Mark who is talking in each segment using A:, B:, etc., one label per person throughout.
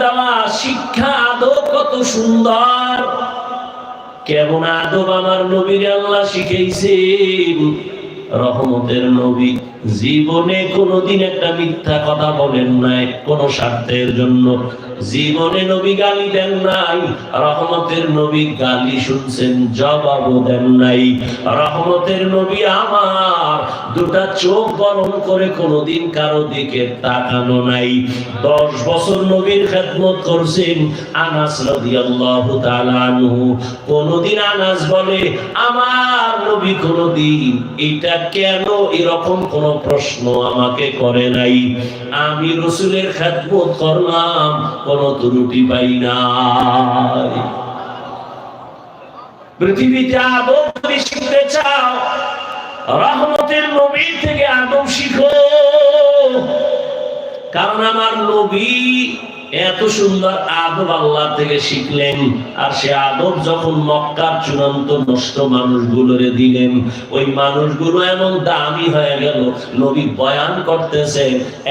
A: দেওয়া শিক্ষা আদব কত সুন্দর। কেমন আদব আমার নবীর আল্লাহ শিখেছেন রহমতের নবী, জীবনে কোনোদিন একটা মিথ্যা কথা বলেন নাই কোন স্বার্থের জন্য। জীবনে নবী গালি দেন নাই, রহমতের নবী গালি শুনছেন, জবাবও দেন নাই। রহমতের নবী আমার দুটা চোখ গরম করে কোনোদিন কারও দিকে তাকানো নাই। দশ বছর নবীর খেদমত করছেন আনাস রাদিয়াল্লাহু তাআলা আনহু। কোনদিন আনাস বলে, আমার নবী কোনদিন এটা কেন এরকম কোন প্রশ্ন আমাকে করে নাই? আমি রসুলের খেদমত করলাম, কোন ত্রুটি পাই নাই। পৃথিবীতে আদম যদি শিখতে চাও? রহমতের নবী থেকে আদম শিখো। কারণ আমার নবী এত সুন্দর আদব আল্লাহ থেকে শিখলেন, আর সে আদব যখন মক্কার চূড়ান্ত নষ্ট মানুষগুলোরে দিলেন, ওই মানুষগুলো এমন দামি হয়ে গেল। নবী বয়ান করতেছে,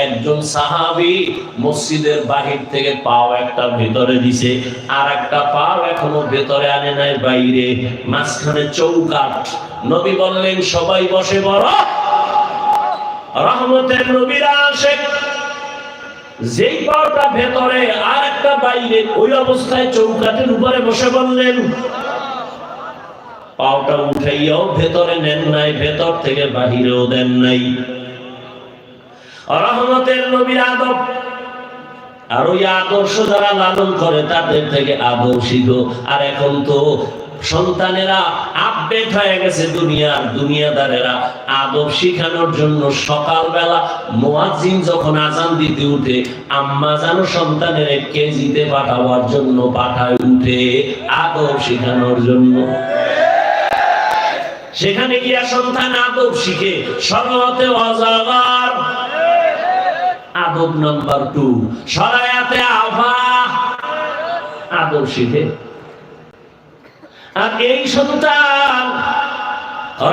A: একজন সাহাবি মসজিদের বাহির থেকে পাও একটা ভেতরে দিছে, আর একটা পাও এখনও ভেতরে আনে নাই বাইরে, মাঝখানে চৌকাট নবী বললেন, সবাই বসে বড় রহমতের নবীরা আসে। যেই পাওটা ভেতরে আর একটা বাইরে, ওই অবস্থায় চৌকাটের উপরে বসে বললেন পাওটা উঠাইয়াও ভেতরে নেন নাই, ভেতর থেকে বাহিরেও দেন নাই। রহমতের নবীর আদব আর ওই আদর্শ যারা লালন করে, তাদের থেকে আদর শিখো আর এখন তো সন্তানেরা আপডেট হয়ে গেছে দুনিয়ার দুনিয়াদারেরা। আদব শিখানোর জন্য সকালবেলা মুয়াজ্জিন যখন আজান দিতে উঠে, আম্মা জানো সন্তানের কেজিতে পাঠাবার জন্য পাঠায় উঠে আদব শিখানোর জন্য। সেখানে গিয়া সন্তান আদব শিখে, সরলতে অজাগার আদব নাম্বার টু সরায়াতে আভা। আদব শিখে। আর এই সন্তান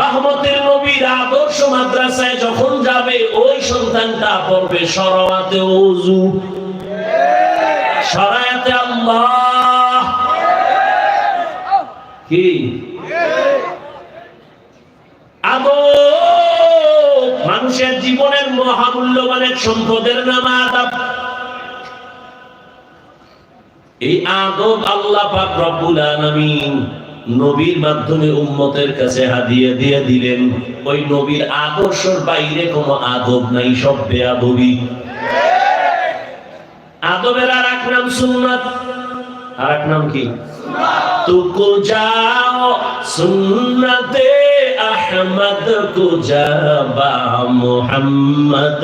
A: রহমতের নবীর আদর্শ মাদ্রাসায় যখন যাবে, ওই সন্তানটা পড়বে সরাতে ওজু সরায়াতে আল্লাহ। কি? আদব। মানুষের জীবনের মহামূল্যবান এক সম্পদের নাম আদব। এই আদব আল্লাহ পাক রব্বুল আলামিন নবীর মাধ্যমে উম্মতের কাছে হাদিয়ে দিয়ে দিলেন ওই নবীর আদর্শের বাইরে কোনো আদব নাই সব বেআদবি আদবের আর এক নাম সুন্নাত। আর এক নাম কি? তুকো যাও সুন্নতে আহমদ কো যাবা মুহাম্মদ।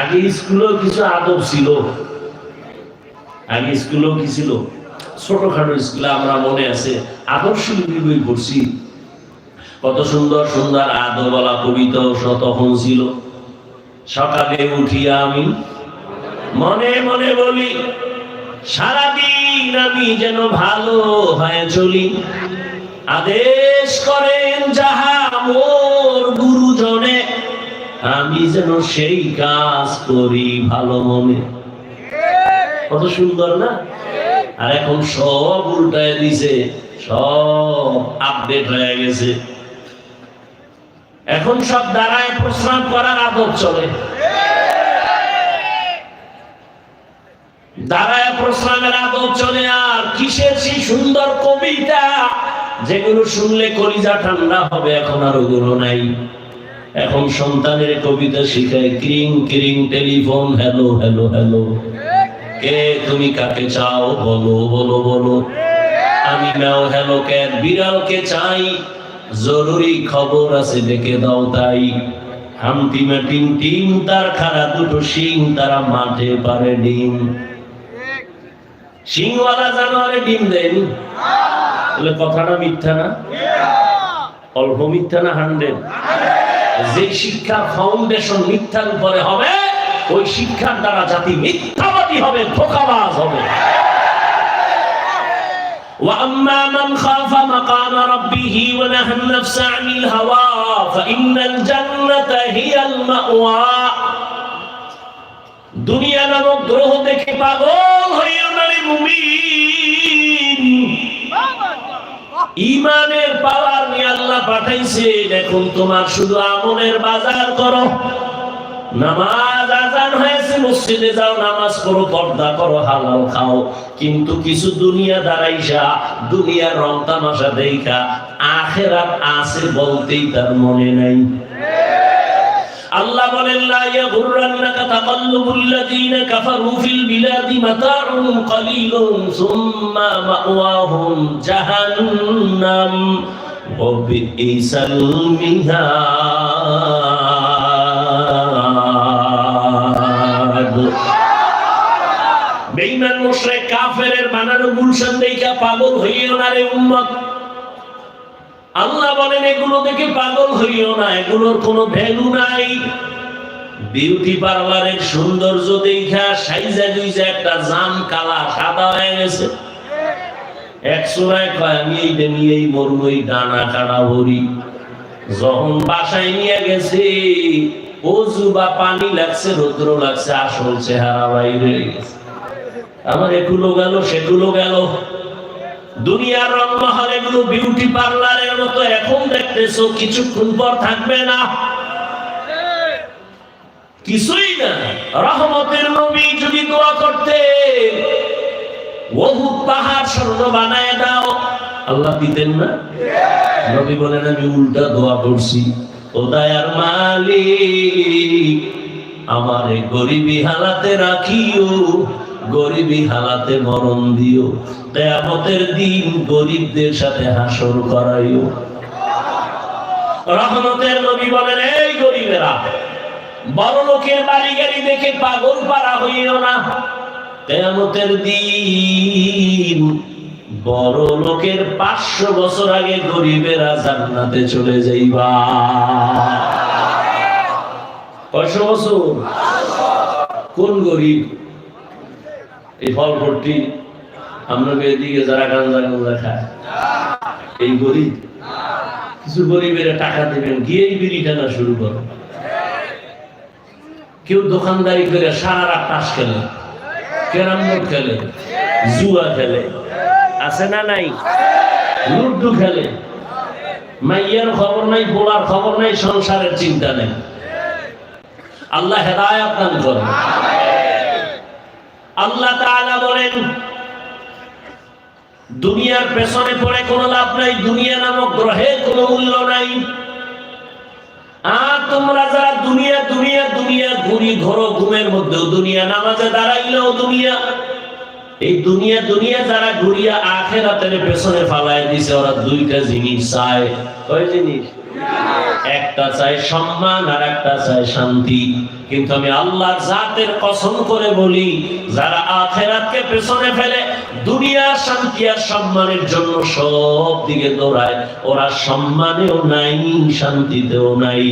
A: আগে স্কুলেও কিছু আদব ছিল। আগে স্কুলেও কি ছিল? ছোটখাটো স্কুলে আমরা মনে আছে আদর্শ লিপি বই পড়ছি। কত সুন্দর সুন্দর আদবালা কবিতাও তখন ছিল। সকালে উঠিয়া আমি, মনে মনে বলি, সারাদিন আমি যেন ভালো হয়ে চলি। আদেশ করেন যাহা মোর গুরুজনে, আমি যেন সেই কাজ করি ভালো মনে। কত সুন্দর না? আর এখন সব উল্টায় দিছে, সব আপডেট হয়ে গেছে। এখন সব দাঁড়ায় প্রস্রাব করার আদব চলে। দাঁড়ায় প্রস্রাবের আদব চলে আর কিসের সেই সুন্দর কবিতা? যেগুলো শুনলে কলিজা ঠান্ডা হবে, এখন আর ওগুলো নাই। এখন সন্তানের কবিতা শিখায়, ক্রিং ক্রিং, টেলিফোন, হ্যালো হ্যালো হ্যালো। কে তুমি কাকে চাও? বলো বলো বলো। আমি নাও হ্যালো, ক্যাট বিড়ালকে চাই। জরুরি খবর আছে, ডেকে দাও তাই। হামটিমা টিম টিম তার খারা দুটো শিং তারা মাঠে পারে ডিম। সিংওয়ালা জানোয়ারে ডিম দেয়নি তাহলে কথাটা মিথ্যা না? অল্প মিথ্যা না হান্ড্রেড? যে শিক্ষার ফাউন্ডেশন মিথ্যার উপরে হবে, ওই শিক্ষার দ্বারা জাতি মিথ্যাবাদী হবে, ধোকাবাজ হবে। وأما من خاف مقام ربه ونهى النفس عن الهوى فإن الجنة هي المأوى দুনিয়া নামক গ্রহ দেখে পাগল হইও না রে মুমিন ইমানের পাওয়ার নিয়ে আল্লাহ পাঠাইছে এখন তোমার শুধু আমলের বাজার করো নামাজ আজান হয়েছে মসজিদে যাও, নামাজ করো পর্দা করো, হালাল খাও। কিন্তু কিছু দুনিয়া দাঁড়াইসা, দুনিয়ার রং তামাশা দেখা আখেরাত আছে বলতেই তার মনে নাই। আল্লাহ বলেন, লা ইয়াগুররান্নাকা তাকাল্লুবুল কাফারু ফিল বিলাদি মাতাউন কালীলুন, সুম্মা মাওয়াহুম জাহান্নাম বেঈমান মুশরিক কাফেরের বানানো গুলশান দেইখা পাগল হইও না রে উম্মত। আল্লাহ বলেন, এগুলো দেখে পাগল হইও না, এগুলোর কোনো ভ্যালু নাই। বিউটি পার্লারের সৌন্দর্য দেখা সাইজা গুইজা একটা জাম কালা সাদা হয়ে গেছে। এক সময় কয়, আমি এই নিয়েই মরমই ডানা কাটা ভরি। যখন বাসায় নিয়ে গেছে, অজু বা পানি লাগছে, রৌদ্র লাগছে, আসল চেহারা বাইরে গেছে। আমার এগুলো গেল সেগুলো গেল। দুনিয়ার রংমহল এগুলো বিউটি পার্লারের মতো এখন দেখতেছো, কিছুক্ষণ পর থাকবে না। কিছুই না, রহমতের নবী যদি দোয়া করতে, বহুত পাহাড় স্বর্ণ বানায় দাও। আল্লাহ দিতেন না? নবী বলেন, আমি উল্টা দোয়া করছি। ও দয়ার মালিক, আমার গরিবী হালাতে রাখিও। গরিবী হালাতে মরণ দিও। কেয়ামতের দিন গরিবদের সাথে হাসর করাইও। রহমতের নবী বলেন, এই গরিবেরা, বড় লোকের বাড়ি গাড়ি দেখে পাগল পারা হইও না। কেয়ামতের দিন বড় লোকের পাঁচশো বছর আগে গরিবেরা জান্নাতে চলে যাইবা। কয়শো বছর? কোন গরিব? এই ফল ভর্তি আপনাকে এদিকে যারা গাঞ্জা গাঞ্জা খায়। এই গরিব। কিছু গরিবের টাকা দেবেন, গিয়েই বিড়ি টানা শুরু করো। কেউ দোকানদারি করে সারা রাত তাস খেলে, ক্যারাম বোর্ড খেলে, জুয়া খেলে, আছে না নাই? লুডু খেলে। মাইয়ার খবর নাই, বোলার খবর নাই, সংসারের চিন্তা নেই। আল্লাহ হেদায়াত দান করেন। আল্লাহ তাআলা বলেন দুনিয়ার পেছনে পড়ে কোনো লাভ নাই দুনিয়া নামক গ্রহের কোনো মূল্য নাই। আর তোমরা যারা দুনিয়া দুনিয়া দুনিয়া ঘুরি ঘোরো ঘুমের মধ্যেও দুনিয়া নামাজে দাঁড়াইলেও দুনিয়া এই দুনিয়া দুনিয়া যারা ঘুরিয়া আখেরাতের পেছনে ফালায় দিছে ওরা দুইটা জিনিস চায়। কয় জিনিস? একটা চাই সম্মান আর একটা চাই শান্তি। কিন্তু আমি আল্লাহর জাতের কসম করে বলি, যারা আখেরাতকে পেছনে ফেলে দুনিয়ার শান্তি আর সম্মানের জন্য সব দিকে দৌড়ায়, ওরা সম্মানেও নাই, শান্তিতেও নাই।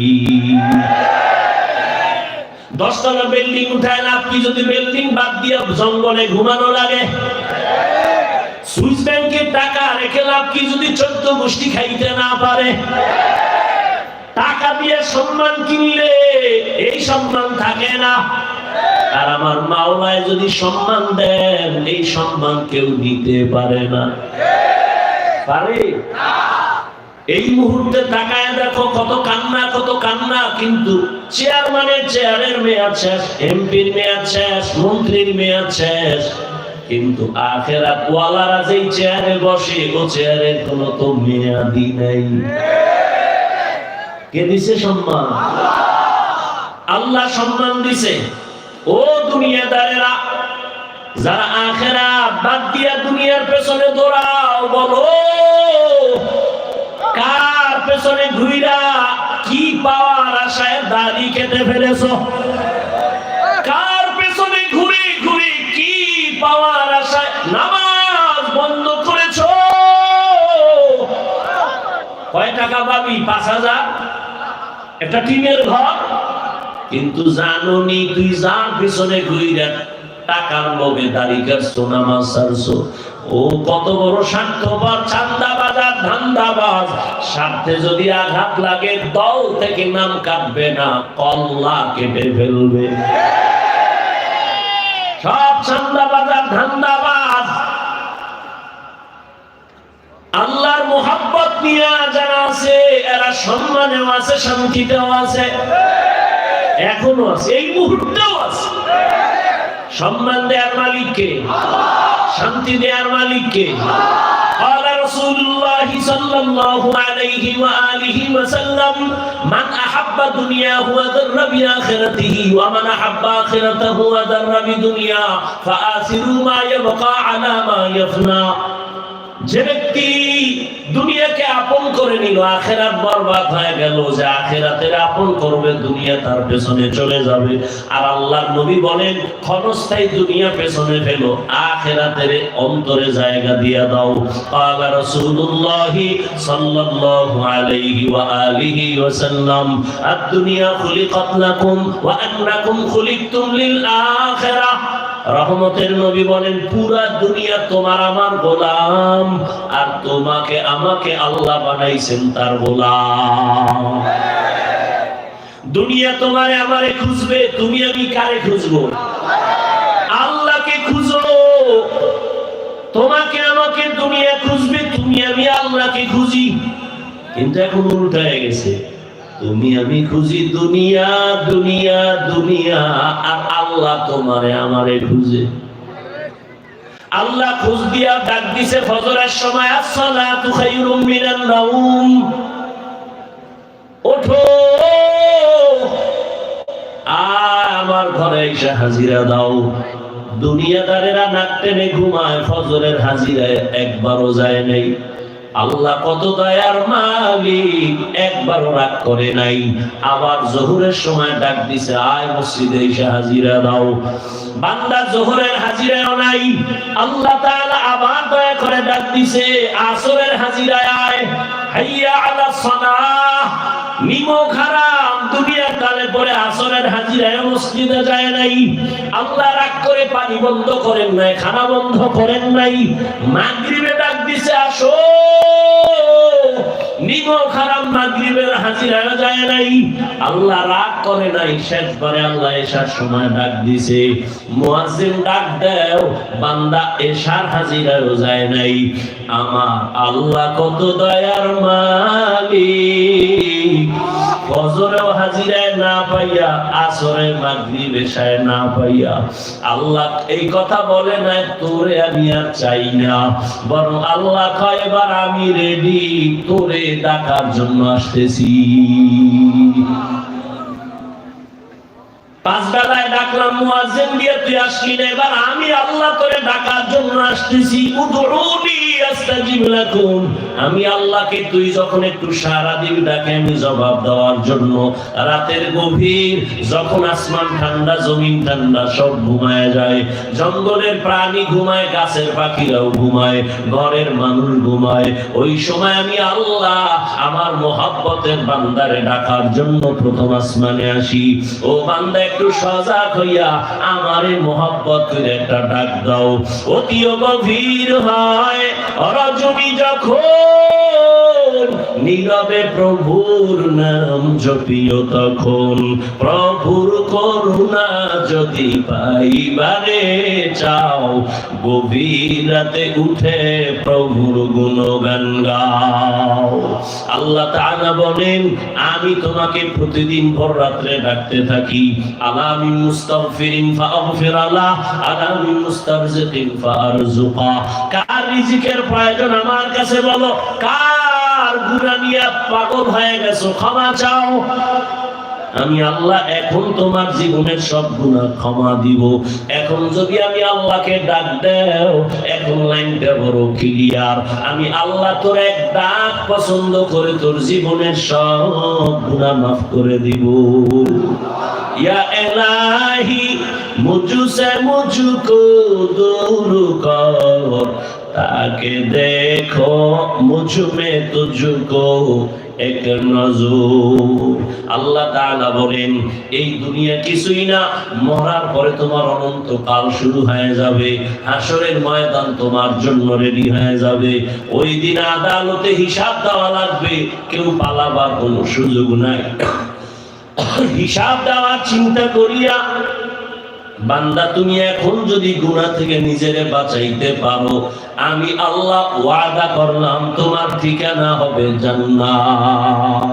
A: দশতলা বিল্ডিং উঠায় না আপনি যদি বিল্ডিং বাদ দিয়ে জঙ্গলে ঘুমানো লাগে? সুইস ব্যাংকের টাকা রেখে লাভ কি যদি চোদ্দ গোষ্ঠী খাইতে না পারে? টাকা দিয়ে সম্মান কিনলে এই সম্মান থাকে না। আর আমার মাওলায় যদি সম্মান দেন, এই সম্মান কেউ নিতে পারে না। পারে? এই মুহূর্তে তাকায় দেখো, কত কান্না কত কান্না, কিন্তু চেয়ারম্যানের চেয়ারের মেয়াদ শেষ, এমপির মেয়াদ শেষ, মন্ত্রীর মেয়াদ শেষ। কিন্তু আখেরাত ওয়ালারা যেই চেয়ারে বসে, ও চেয়ারের কোনো তো মেয়াদি নাই। কে দিছে সম্মান? আল্লাহ সম্মান দিছে। ও দুনিয়াদারেরা, যারা আখেরা বাদ দিয়া দুনিয়ার পেছনে দৌড়াও, বলো, কার পেছনে ঘুইরা কি পাওয়ার আশায় দাড়ি কেটে ফেলেছো? কার পেছনে ঘুরে ঘুরে কি পাওয়ার আশায় নামাজ বন্ধ করেছ? কয় টাকা পাবি? পাঁচ হাজার? টিনের ঘর কিন্তু তুই যার পিছনে ঘুইরা টাকার লোভে দাড়ি কাটছো, নামাজ ছাড়ছো। ও কত বড় স্বার্থপর চান্দাবাজার, ধান্দাবাজ। স্বার্থে যদি আঘাত লাগে, দল থেকে নাম কাটবে না, কল্লা কেটে ফেলবে। সব চান্দাবাজার, ধান্দাবাজ আল্লাহর মোহাব্বত নিয়ে যারা আছে এরা সম্মানেও আছে শান্তিতেও আছে এখনো আছে এই মুহূর্তেও আছে সম্মান দেওয়ার মালিককে শান্তি দেওয়ার মালিককে قال رسول الله صلى الله عليه وآله وسلم من أحب دنياه وذر بآخرته ومن أحب آخرته وذر بدنيا فآثروا ما يبقى على ما يفنى যে ব্যক্তি দুনিয়াকে আপন করে নিল, আখেরাত বরবাদ হয়ে গেল যে আখেরাতের আপন করবে, দুনিয়া তার পেছনে চলে যাবে। আর আল্লাহ নবী বলেন, ক্ষণস্থায়ী দুনিয়া পেছনে ফেল, আখেরাতের অন্তরে জায়গা দিয়া দাও। আলা রাসূলুল্লাহ সাল্লাল্লাহু আলাইহি ওয়া আলিহি ওয়া আদ-দুনিয়া খুলিকাত লাকুম ওয়া আননাকুম খুলিকতুম লিল আখিরাহ রহমতের নবী বলেন, পুরা দুনিয়া তোমার আমার গোলাম, আর তোমাকে আমাকে আল্লাহ বানাইছেন তার গোলাম। দুনিয়া তোমারে আমারে খুঁজবে, তুমি আমি কারে খুঁজবো? আল্লাহকে খুঁজো। তোমাকে আমাকে দুনিয়া খুঁজবে, তুমি আমি আল্লাহকে খুঁজি। কিন্তু এখন উল্টা হয়ে গেছে। তুমি আমি খুঁজি দুনিয়া দুনিয়া দুনিয়া, আর আল্লাহ তোমারে আমারে খুঁজে। আল্লাহ খুঁজ দিয়া ডাক দিছে, ফজরের সময় আসসালাতু খায়রুম মিনান নাউম। ওঠো। আমার ঘরে এসে হাজিরা দাও। দুনিয়াদারেরা নাক টেনে ঘুমায়, ফজরের হাজিরায় একবারও যায় নাই। আল্লাহ কত দয়ার মালিক, একবারও রাগ করে নাই। আবার জোহরের সময় ডাক দিছে, আয় মসজিদে এসে হাজিরা দাও। বান্দা জোহরের হাজিরাও নাই। আল্লাহ তাআলা আবার দয়া করে ডাক দিছে, আসরের হাজিরায় আয়। হাইয়া আলা সালাহ। নিমো খারাপ দুনিয়ার কালে পরে আসরের হাজিরায় মসজিদে যায় নাই। আল্লাহ রাগ করে পানি বন্ধ করেন নাই, খানা বন্ধ করেন নাই। মাগরিবে ডাক দিছে, আসো। নাই। করে আল্লাহ এশার সময় দিছে বান্দা এশার হাজিরা নাই। আমার আল্লাহ কত দয়ার মালিক। আমি রেডি তোরে ডাকার জন্য আসতেছি। পাঁচ বেলায় ডাকলাম দিয়ে তুই আসলি না, এবার আমি আল্লাহ তোরে ডাকার জন্য আসতেছি। উদুরুনি আস্তাজিব আমি আল্লাহকে তুই যখন একটু সারা দিবি ডাকে আমি জবাব দেওয়ার জন্য রাতের গভীর যখন আসমান ঠান্ডা, জমিন ঠান্ডা, সব ঘুমায় যায়। জঙ্গলের প্রাণী ঘুমায়, গাছের পাখিরাও ঘুমায়, ঘরের মানুষ ঘুমায়। ওই সময় আমি আল্লাহ আমার মহাব্বতের বান্দারে ডাকার জন্য প্রথম আসমানে আসি। ও বান্দা, একটু সজাগ হইয়া আমারে মহাব্বত করে একটা ডাক দাও। অতিও গভীর হয় রজনী যখন নীরবে প্রভুর নাম জপিও তখন। প্রভুর করুণা যদি পাইবারে চাও, গভীর রাতে উঠে প্রভুর গুণগান গাও। আল্লাহ তাআলা বলেন, আমি তোমাকে প্রতিদিন ভোর রাত্রে ডাকতে থাকি। আলামি মুস্তাগফিরিন ফাগফির আলা আলামি মুস্তারজিকিন ফারজুকা কার রিজিকের প্রয়োজন আমার কাছে বলো? কার গুণা নিয়ে পাগল হয়ে গেছো? ক্ষমা চাও। আমি আল্লাহ এখন তোমার জীবনের সব গুণা ক্ষমা দিব। এখন যদি আমি আল্লাহকে ডাক দেও, এখন লাইনটা বড় ক্লিয়ার আমি আল্লাহ তোর এক ডাক পছন্দ করে তোর জীবনের সব গুণা মাফ করে দিব। ইয়া এলাহি, মুজু সে মুজু কো দূর কর। তাকে দেখো মুঝ মে তুঝকো এক নজর। আল্লাহ তাআলা বলেন, এই দুনিয়া কিছুই না, মরার পরে তোমার অনন্ত কাল শুরু হয়ে যাবে, হাসরের ময়দান তোমার জন্য রেডি হয়ে যাবে। ওই দিন আদালতে হিসাব দেওয়া লাগবে, কেউ পালাবার কোনো সুযোগ নাই। হিসাব দেওয়ার চিন্তা করিয়া বান্দা, তুমি এখন যদি গুনাহ থেকে নিজেরে বাঁচাইতে পারো, আমি আল্লাহ ওয়াদা করলাম, তোমার ঠিকানা হবে জান্নাত।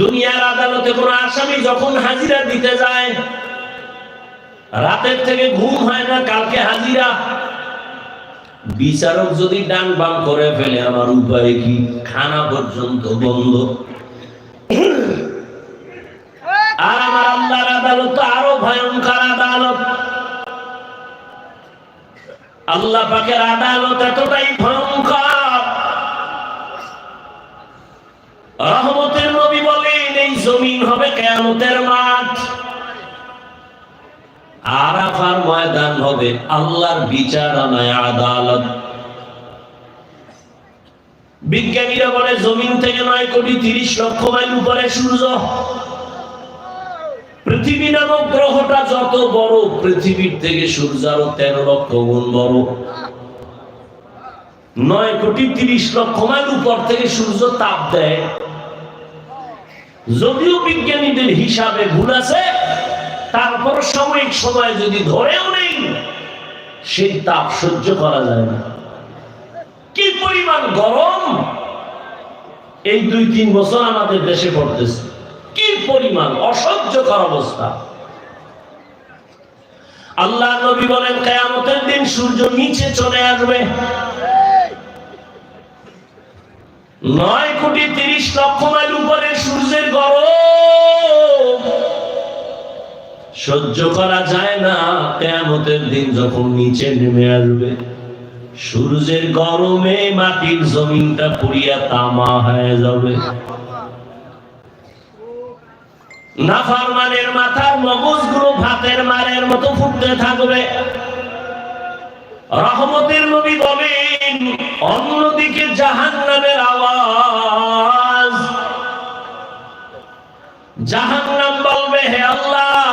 A: দুনিয়ার আদালতে কোন আসামি যখন হাজিরা দিতে যায়, রাতের থেকে ঘুম হয় না, কালকে হাজিরা। বিচারক যদি ডান বাম করে ফেলে, আমার উপায় কি? খানা পর্যন্ত বন্ধ। আর আমার আল্লাহর আদালত তো আরও ভয়ঙ্কর আদালত। আল্লাহ পাকের আদালত এতটাই ভয়ঙ্কর। রহমতের নবী বলেন, এই জমিন হবে কেয়ামতের মাঠ। আরাফার ময়দান হবে আল্লাহর বিচারণায় আদালত। বিজ্ঞানীরা বলে, জমিন থেকে নয় কোটি তিরিশ লক্ষ মাইল উপরে সূর্য। পৃথিবী নামক গ্রহটা যত বড়, পৃথিবীর থেকে সূর্য আরও তেরো লক্ষ গুণ বড়। নয় কোটি তিরিশ লক্ষ মাইল উপর থেকে সূর্য তাপ দেয়। যদিও বিজ্ঞানীদের হিসাবে ভুল আছে, তারপর সাময়িক সময় যদি ধরেও নেই, সেই তাপ সহ্য করা যায় না। কি পরিমাণ গরম! এই দুই তিন বছর আমাদের দেশে পড়তেছে। পরিমাণ অসহ্যকর অবস্থা আল্লাহ নবী বলেন, কেয়ামতের দিন সূর্য নিচে চলে আসবে। নয় কোটি তিরিশ লক্ষ মাইল উপরে সূর্যের গরম। সহ্য করা যায় না, কেয়ামতের দিন যখন নিচে নেমে আসবে। সূর্যের গরমে মাটির জমিনটা পুড়িয়া তামা হয়ে যাবে। মাথার মগজগুলো ভাতের মারের মতো ফুটতে থাকবে। রহমতের নবী বলেন, অন্যদিকে জাহান নামের আওয়াজ। জাহান নাম বলবে, হে আল্লাহ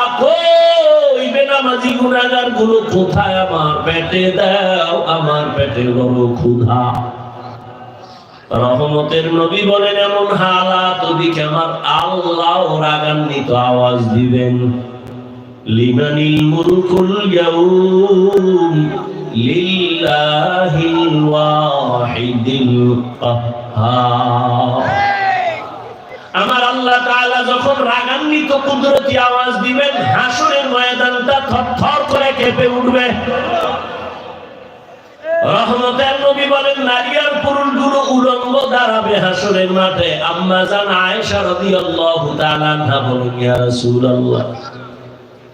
A: কোথায়? আমার পেটে দাও, আমার পেটে বড় ক্ষুধা। রহমতের নবী বলেন, এমন হালাত ওদিকে আমার আল্লাহ রাগান্বিত আওয়াজ দিবেন? লিমানিল মুলকুল ইয়াউম লিল্লাহিল ওয়াহিদিল কাহ্হার। আমার আল্লাহ তাআলা যখন রাগান্বিত কুদরতি আওয়াজ দিবেন, হাসরের ময়দানটা থরথর করে কেঁপে উঠবে। রহমতের নবী বলেন, নারী দাঁড়াবে মাঠে। আম্মা জান আয়েশা রাদিয়াল্লাহু তাআলা বলেন, ইয়া রাসূলুল্লাহ,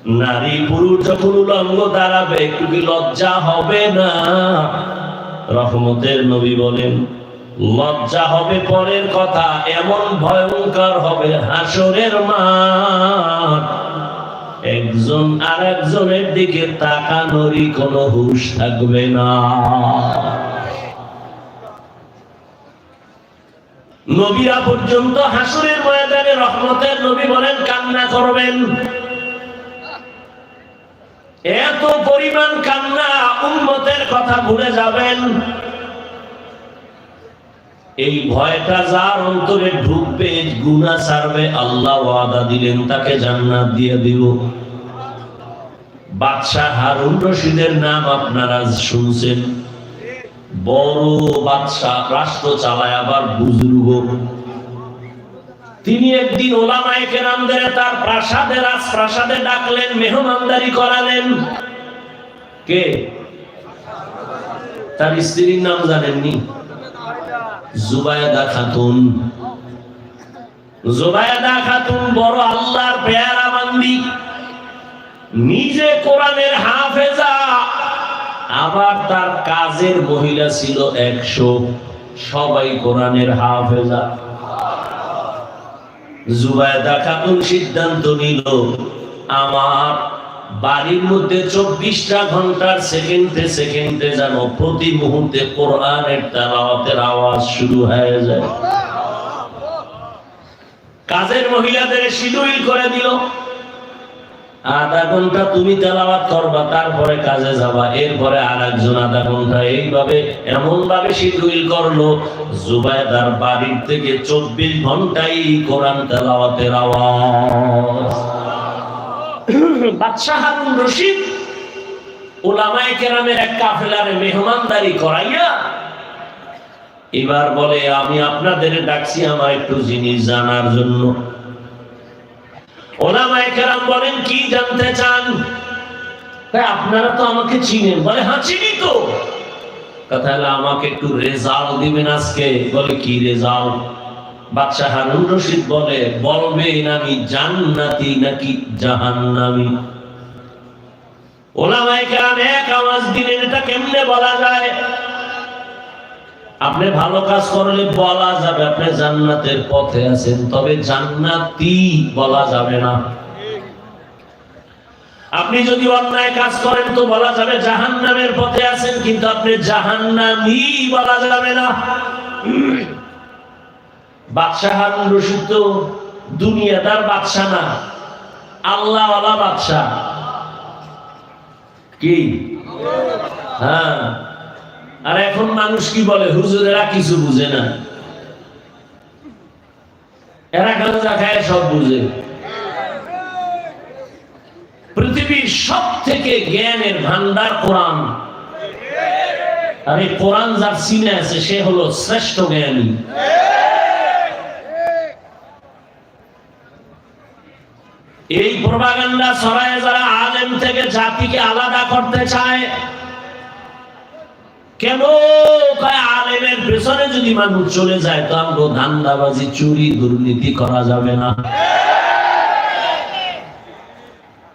A: নারী পুরুষ যখন উলঙ্গ দাঁড়াবে, একটু লজ্জা হবে না? রহমতের নবী বলেন, লজ্জা হবে পরের কথা, এমন ভয়ঙ্কর হবে হাসরের মাঠ। একজন আর একজনের দিকে তাকানোরই কোনো হুশ থাকবে না। নবীরা পর্যন্ত হাসুরের ময়দানে রহমতের নবী বলেন, কান্না করবেন। এত পরিমাণ কান্না উন্মতের কথা ভুলে যাবেন। এই ভয়টা যার অন্তরে ঢুকবে গুনা ছাড়বে, আল্লাহ ওয়াদা দিলেন, তাকে জান্নাত দিয়ে দিব। বাদশাহ হারুন রশিদের নাম আপনারা শুনছেন। বড় বাদশাহ, রাষ্ট্র চালায় আবার বুজুর্গ। তিনি একদিন ওলামায়ে কেরামদের তার প্রাসাদে, রাজপ্রাসাদে ডাকলেন, মেহমানদারি করালেন। কে? তার স্ত্রীর নাম জানেননি? জুবায়দা খাতুন। জুবায়দা খাতুন বড় আল্লাহর পেয়ারা বান্দি। নিজে কোরআনের হাফেজা। আবার তার কাজের মহিলা ছিল একশো। সবাই কোরআনের হাফেজা। জুবায়দা খাতুন সিদ্ধান্ত নিল, আমার বাড়ির মধ্যে চব্বিশটা ঘণ্টার সেকেন্ডে সেকেন্ডে যেন প্রতি মুহূর্তে কোরআনের তেলাওয়াতের আওয়াজ শুরু হয়ে যায়। কাজের মহিলাদের শিডিউল করে দিল। আধা ঘণ্টা তুমি তেলাওয়াত করবা, তারপরে কাজে যাবা, এরপরে আর একজন আধা ঘণ্টা এইভাবে এমন ভাবে শিডিউল করল জুবাইদার বাড়ির থেকে চব্বিশ ঘন্টাই কোরআন তেলাওয়াতের আওয়াজ। বাদশাহ রশিদ ওলামায়ে কেরামের এক কাফেলারে মেহমানদারি করাইয়া এবার বলে, আমি আপনাদের ডাকছি আমার একটু জিনিস জানার জন্য। ওলামায়ে কেরাম বলেন, কি জানতে চান? তাই আপনারা তো আমাকে চিনেন। বলে হ্যাঁ চিনি তো। কথা হলো, আমাকে একটু রেজাল্ট দিবেন আজকে। বলে, কি রেজাল্ট? বাদশাহ হারুন রশিদ বলে বলবেন আমি জান্নাতি নাকি জাহান্নামি? ওলামায়ে কেরাম এক আওয়াজ দিলেন, এটা কেমনে বলা যায়? আপনি ভালো কাজ করলে বলা যাবে, আপনি জান্নাতের পথে আছেন, তবে জান্নাতি বলা যাবে না। আপনি যদি অন্যায় কাজ করেন তো বলা যাবে জাহান্নামের পথে আছেন, কিন্তু আপনি জাহান্নামি বলা যাবে না। বাদশাহ হারুন রশিদ তো দুনিয়াদার বাদশাহ না। আল্লাহওয়ালা বাদশাহ। কি? হ্যাঁ। আর এখন মানুষ কি বলে? হুজুরেরা কিছু বুঝে না। এরা গাঁজা খায় সব বুঝে। পৃথিবীর সব থেকে জ্ঞানের ভান্ডার কোরআন। আর এই কোরআন যার সিনে আছে, সে হলো শ্রেষ্ঠ জ্ঞানী। এই প্রভাগান্ডা ছড়ায় যারা আলেম থেকে জাতিকে আলাদা করতে চায়, কেন আলেমের পেছনে যদি মানুষ চলে যায়, তো আমগো ধান্দাবাজি, চুরি, দুর্নীতি করা যাবে না।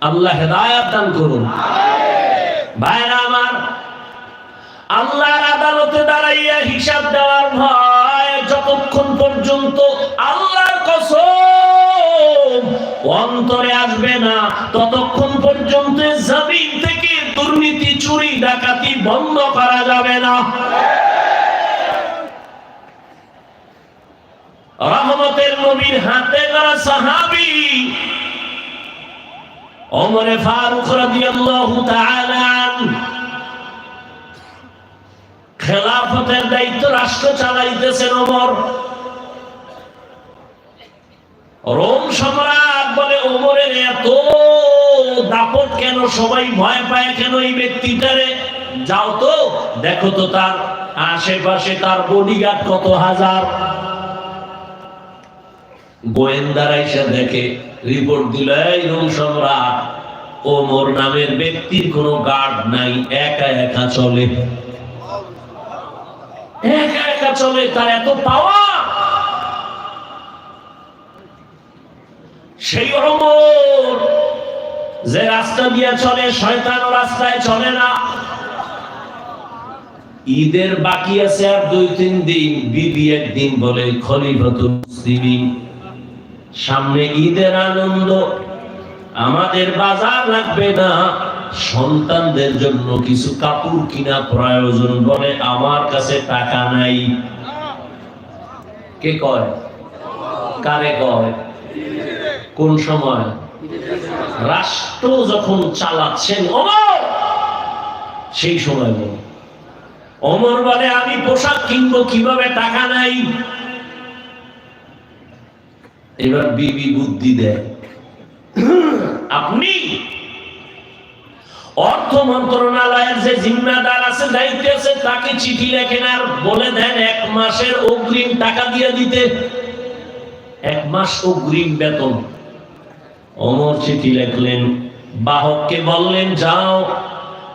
A: আল্লাহ হেদায়াত দান করুন। ভাইরা আমার, আল্লাহর আদালতে দাঁড়াইয়া হিসাব দেওয়ার ভয়। যতক্ষণ পর্যন্ত আল্লাহর কসম অন্তরে আসবে না, ততক্ষণ পর্যন্ত জমিন থেকে দুর্নীতি, চুরি, ডাকাতি বন্ধ করা যাবে না। রহমতের নবীর হাতে করা সাহাবি, ওমরে ফারুক রাদিয়াল্লাহু তাআলা খেলাফতের দায়িত্ব রাষ্ট্র চালাইতেছেন ওমর। রোম সম্রাট বলে, ওমরের এত দাপট কেন? সবাই ভয় পায় কেন এই ব্যক্তিটারে? যাও তো, দেখো তো তার আশেপাশে তার বডিগার্ড কত হাজার। গোয়েন্দারা এসে দেখে রিপোর্ট দিল, এই রোম সম্রাট, ওমর নামের ব্যক্তির কোনো গার্ড নাই, একা একা চলে। একা একা চলে, তার এত পাওয়া। সেই যে রাস্তা দিয়ে চলে, শয়তান রাস্তায় চলে না। ঈদের বাকি আছে আর দুই, তিন দিন। বিবি একদিন বলে, খলিফাতুল মুসলিমিন, সামনে ঈদের আনন্দ। আমাদের বাজার লাগবে না। সন্তানদের জন্য কিছু কাপড় কিনা প্রয়োজন বলে আমার কাছে টাকা নাই। কে কয়? কারে কয়? কোন সময়? রাষ্ট্র যখন চালাচ্ছেন অমর, সেই সময় বল। অমর বলে, আমি পোশাক কিনবো কীভাবে? টাকা নাই। এবার বিবি বুদ্ধি দেয়। আপনি অর্থ মন্ত্রণালয়ের যে জিম্মাদার আছে, দায়িত্ব আছে, তাকে চিঠি লেখেন আর বলে দেন, এক মাসের অগ্রিম টাকা দিয়ে দিতে। এক মাস অগ্রিম বেতন। অমর চিঠি লেখলেন, বাহককে বললেন, যাও,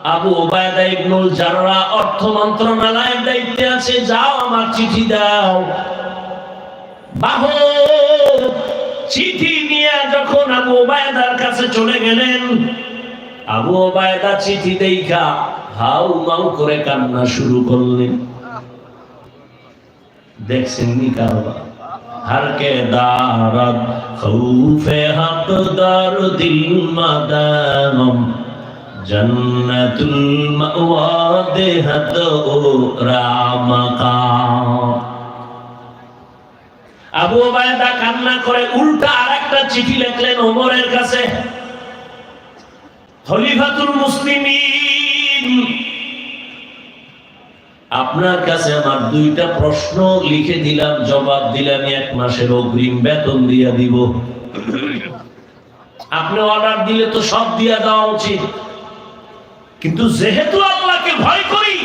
A: আবু ওবায়দা ইবনুল জাররা অর্থ মন্ত্রণালয়ের দায়িত্বে আছে, যাও, আমার চিঠি দাও। বাহক চিঠি নিয়ে যখন আবু ওবায়দার কাছে চলে গেলেন আবু ওবায়দা চিঠি দেইখা হাউ মাউ করে কান্না শুরু করলেন। দেখছেন নি কারবা হারকে দারদ খৌফে হক দার দিল মাদানম, জান্নাতুল মাওয়া দেহত ও রামকা। আবু ওবায়দা কান্না করে উল্টা আরেকটা চিঠি লিখলেন ওমরের কাছে। খলিফাতুল মুসলিমিন। আপনার কাছে আমার দুইটা প্রশ্ন লিখে দিলাম, জবাব দিলাম, এক মাসের অগ্রিম বেতন দিয়া দিব। আপনি অর্ডার দিলে তো সব দিয়া দেওয়া উচিত। কিন্তু যেহেতু আল্লাহকে ভয় করি,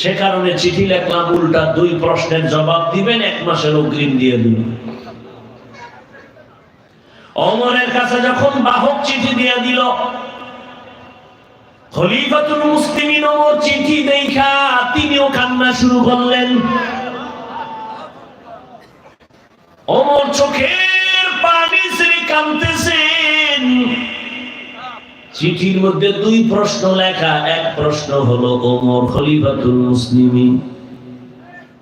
A: সে কারণে চিঠি লেখলাম, উল্টা দুই প্রশ্নের জবাব দিবেন, এক মাসের অগ্রিম দিয়ে দিবেন। অমরের কাছে যখন বাহক চিঠি দিয়ে দিল, খলিফাতুল মুসলিমিন চিঠি দেখা তিনিও কান্না শুরু করলেন। চোখের পানি ছেড়ে কাঁদতেছেন। চিঠির মধ্যে দুই প্রশ্ন লেখা, এক প্রশ্ন হলো ওমর খলিফাতুল মুসলিমিন।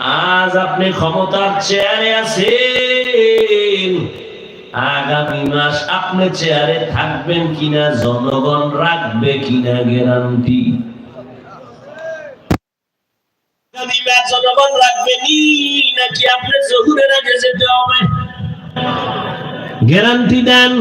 A: আজ আপনি ক্ষমতার চেয়ারে আছেন। আগামী মাস আপনি চেয়ারে থাকবেন কিনা, জনগণ রাখবে কিনা গ্যারান্টি? গ্যারান্টি দেন।